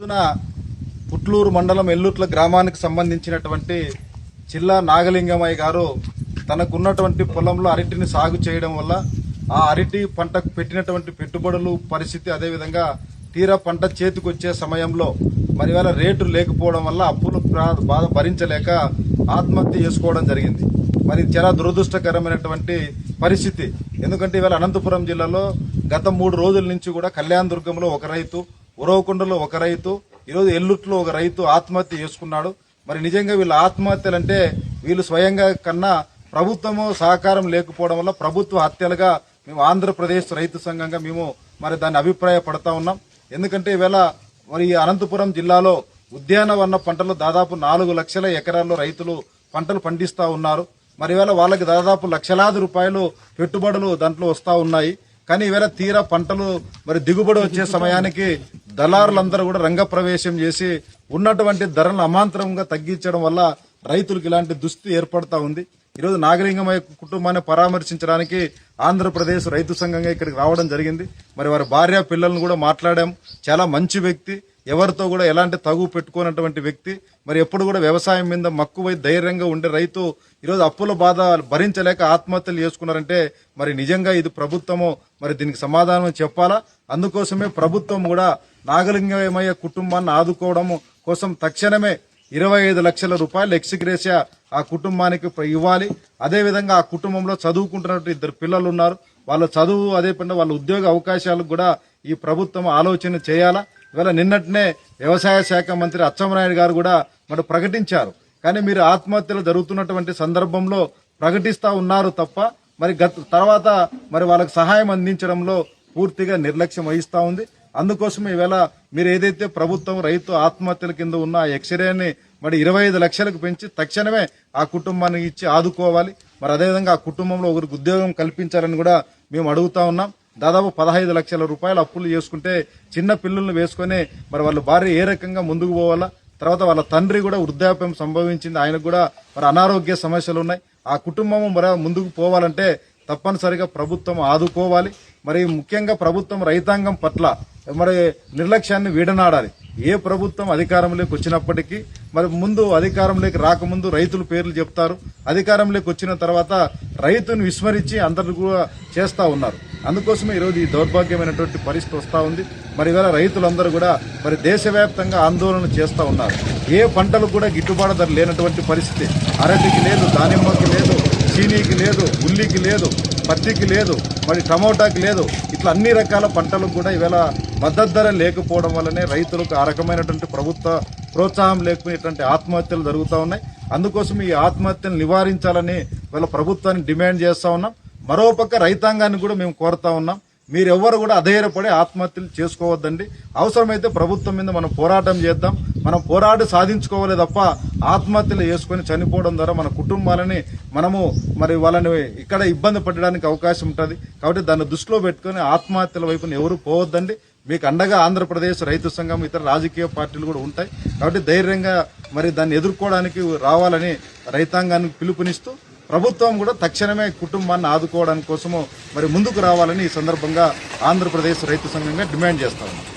రోజున పుట్లూరు మండలం ఎల్లుట్ల గ్రామానికి సంబంధించినటువంటి చిల్లా నాగలింగమయ్య గారు తనకున్నటువంటి పొలంలో అరటిని సాగు చేయడం వల్ల ఆ అరటి పంటకు పెట్టినటువంటి పెట్టుబడులు పరిస్థితి అదేవిధంగా తీరా పంట చేతికొచ్చే సమయంలో మరి వేళ రేటు లేకపోవడం వల్ల అప్పులు బాధ భరించలేక ఆత్మహత్య చేసుకోవడం జరిగింది. మరి చాలా దురదృష్టకరమైనటువంటి పరిస్థితి. ఎందుకంటే ఇవాళ అనంతపురం జిల్లాలో గత మూడు రోజుల నుంచి కూడా కళ్యాణ దుర్గంలో ఒక రైతు ఉరవకొండలో ఒక రైతు ఈరోజు ఎల్లుట్లో ఒక రైతు ఆత్మహత్య చేసుకున్నాడు. మరి నిజంగా వీళ్ళ ఆత్మహత్యలు అంటే వీళ్ళు స్వయంగా కన్నా ప్రభుత్వము సహకారం లేకపోవడం వల్ల ప్రభుత్వ హత్యలుగా మేము ఆంధ్రప్రదేశ్ రైతు సంఘంగా మేము మరి దాన్ని అభిప్రాయపడతా ఉన్నాం. ఎందుకంటే ఈవేళ మరి ఈ అనంతపురం జిల్లాలో ఉద్యానవన పంటలు దాదాపు నాలుగు లక్షల ఎకరాల్లో రైతులు పంటలు పండిస్తూ ఉన్నారు. మరి ఈవేళ వాళ్ళకి దాదాపు లక్షలాది రూపాయలు పెట్టుబడులు దాంట్లో వస్తూ ఉన్నాయి. కానీ ఈవేళ తీరా పంటలు మరి దిగుబడి వచ్చే సమయానికి దళారులందరూ కూడా రంగప్రవేశం చేసి ఉన్నటువంటి ధరలను అమాంతరంగా తగ్గించడం వల్ల రైతులకు ఇలాంటి దుస్థితి ఏర్పడతా ఉంది. ఈరోజు నాగలింగమయ్య కుటుంబాన్ని పరామర్శించడానికి ఆంధ్రప్రదేశ్ రైతు సంఘంగా ఇక్కడికి రావడం జరిగింది. మరి వారి భార్య పిల్లలను కూడా మాట్లాడాం. చాలా మంచి వ్యక్తి. ఎవరితో కూడా ఎలాంటి తగు పెట్టుకున్నటువంటి వ్యక్తి మరి ఎప్పుడు కూడా వ్యవసాయం మీద మక్కువై ధైర్యంగా ఉండే రైతు ఈరోజు అప్పుల బాధ భరించలేక ఆత్మహత్యలు చేసుకున్నారంటే మరి నిజంగా ఇది ప్రభుత్వము మరి దీనికి సమాధానం చెప్పాలా? అందుకోసమే ప్రభుత్వం కూడా నాగలింగమయ్య కుటుంబాన్ని ఆదుకోవడం కోసం తక్షణమే ఇరవై ఐదు లక్షల రూపాయలు ఎక్స్గ్రేసియా ఆ కుటుంబానికి ఇవ్వాలి. అదేవిధంగా ఆ కుటుంబంలో చదువుకుంటున్నటువంటి ఇద్దరు పిల్లలు ఉన్నారు. వాళ్ళ చదువు అదే పని వాళ్ళ ఉద్యోగ అవకాశాలకు కూడా ఈ ప్రభుత్వం ఆలోచన చేయాలా? ఇవాళ నిన్నటినే వ్యవసాయ శాఖ మంత్రి అచ్చెంనాయుడు గారు కూడా మరి ప్రకటించారు. కానీ మీరు ఆత్మహత్యలు జరుగుతున్నటువంటి సందర్భంలో ప్రకటిస్తూ ఉన్నారు తప్ప మరి గత తర్వాత మరి వాళ్ళకి సహాయం అందించడంలో పూర్తిగా నిర్లక్ష్యం వహిస్తూ ఉంది. అందుకోసం ఈవేళ మీరు ఏదైతే ప్రభుత్వం రైతు ఆత్మహత్యల కింద ఉన్న ఆ ఎక్స్రేని మరి ఇరవై ఐదు లక్షలకు పెంచి తక్షణమే ఆ కుటుంబానికి ఇచ్చి ఆదుకోవాలి. మరి అదేవిధంగా ఆ కుటుంబంలో ఒకరికి ఉద్యోగం కల్పించాలని కూడా మేము అడుగుతా ఉన్నాం. దాదాపు పదహైదు లక్షల రూపాయలు అప్పులు చేసుకుంటే చిన్న పిల్లల్ని వేసుకొని మరి వాళ్ళ భార్య ఏ రకంగా ముందుకు పోవాలా? తర్వాత వాళ్ళ తండ్రి కూడా వృద్ధాప్యం సంభవించింది. ఆయనకు కూడా మరి అనారోగ్య సమస్యలు ఉన్నాయి. ఆ కుటుంబం మరి ముందుకు పోవాలంటే తప్పనిసరిగా ప్రభుత్వం ఆదుకోవాలి. మరి ముఖ్యంగా ప్రభుత్వం రైతాంగం పట్ల మరి నిర్లక్ష్యాన్ని వీడనాడాలి. ఏ ప్రభుత్వం అధికారంలోకి వచ్చినప్పటికీ మరి ముందు అధికారంలోకి రాకముందు రైతులు పేర్లు చెప్తారు. అధికారంలోకి వచ్చిన తర్వాత రైతును విస్మరించి అందరు కూడా చేస్తూ ఉన్నారు. అందుకోసమే ఈరోజు ఈ దౌర్భాగ్యమైనటువంటి పరిస్థితి వస్తూ ఉంది. మరి ఇవాళ రైతులందరూ కూడా మరి దేశవ్యాప్తంగా ఆందోళన చేస్తూ ఉన్నారు. ఏ పంటలకు కూడా గిట్టుబాటు ధర లేనటువంటి పరిస్థితి. అరటికి లేదు దానిమ్మకి లేదు చీనీకి లేదు ఉల్లికి లేదు పత్తికి లేదు మరి టమోటాకి లేదు. ఇట్లా అన్ని రకాల పంటలకు కూడా ఇవాళ మద్దతు ధర లేకపోవడం వల్లనే రైతులకు ఆ రకమైనటువంటి ప్రభుత్వ ప్రోత్సాహం లేకపోయినటువంటి ఆత్మహత్యలు జరుగుతూ ఉన్నాయి. అందుకోసం ఈ ఆత్మహత్యను నివారించాలని వాళ్ళ ప్రభుత్వాన్ని డిమాండ్ చేస్తూ ఉన్నాం. మరోపక్క రైతాంగాన్ని కూడా మేము కోరుతా ఉన్నాం. మీరెవ్వరు కూడా అధైర్యపడి ఆత్మహత్యలు చేసుకోవద్దండి. అవసరమైతే ప్రభుత్వం మీద మనం పోరాటం చేద్దాం. మనం పోరాడి సాధించుకోవాలి తప్ప ఆత్మహత్యలు చేసుకొని చనిపోవడం ద్వారా మన కుటుంబాలని మనము మరి వాళ్ళని ఇక్కడ ఇబ్బంది పడడానికి అవకాశం ఉంటుంది. కాబట్టి దాన్ని దృష్టిలో పెట్టుకొని ఆత్మహత్యల వైపున ఎవరు పోవద్దండి. మీకు అండగా ఆంధ్రప్రదేశ్ రైతు సంఘం ఇతర రాజకీయ పార్టీలు కూడా ఉంటాయి. కాబట్టి ధైర్యంగా మరి దాన్ని ఎదుర్కోవడానికి రావాలని రైతాంగానికి పిలుపునిస్తూ ప్రభుత్వం కూడా తక్షణమే కుటుంబాన్ని ఆదుకోవడానికి కోసము మరి ముందుకు రావాలని ఈ సందర్భంగా ఆంధ్రప్రదేశ్ రైతు సంఘంగా డిమాండ్ చేస్తా ఉన్నాం